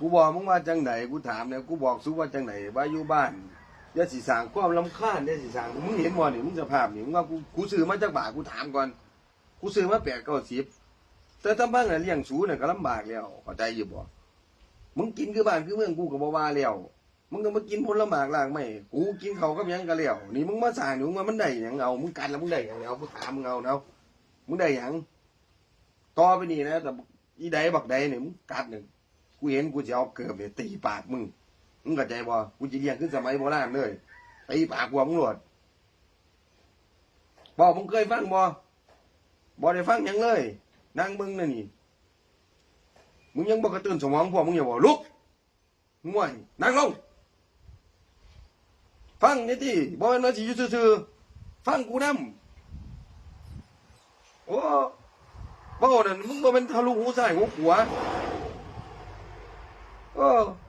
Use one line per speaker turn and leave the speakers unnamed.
กูบอกมึงว่าจังไหนกูถามเนี่ยกูบอกสู้ว่าจังไหนว่าอยู่บ้านยาสิสางความลำคาญยาสิสร้างมึงเห็นบ่นี่มึงสภาพนี่มึงว่ากูกูซื้อมาจากบ่ากูถามก่อน กูซื้อมาแปดเก้าสิบแต่ถ้าบ้านน่ะเลี้ยงสูเนี่ยก็ลำบากแล้วเข้าใจอยู่บ่มึงกินคือบ้านคือเมืองกูก็บ่ว่าแล้วมึงก็มากินผลไม้ล่างไม่กูกินเขากับหยังก็แล้วนี่มึงมาสร้างนี่มึงว่ามันได้หยังเอามึงกันแล้วมึงได้หยังเอากูถามมึงเอาเนาะมึงได้หยังต่อไปนี่นะแต่อีใดบักใดเนี่ยมึงกัดหนึ่ง กูเห็นกูจะเอาเกือบเนี่ยตีปากมึง มึงเข้าใจบ่กูจะเลี้ยงขึ้นสมัยโบราณเลยตีปากกูมึงหลวดบอกมึงเคยฟังบ่บ่ได้ฟังยังเลยนั่งมึงน่ะนี่มึงยังบ่กระตือนสมองพวกมึงอย่าบ่ลุกง่วยนั่งลงฟังนี่ติบ่แม่นว่าสิอยู่ซื่อๆฟังกูนำโอ้บ่นั่นมึงบ่เป็นทะลุหูซ้ายหูขวา เออ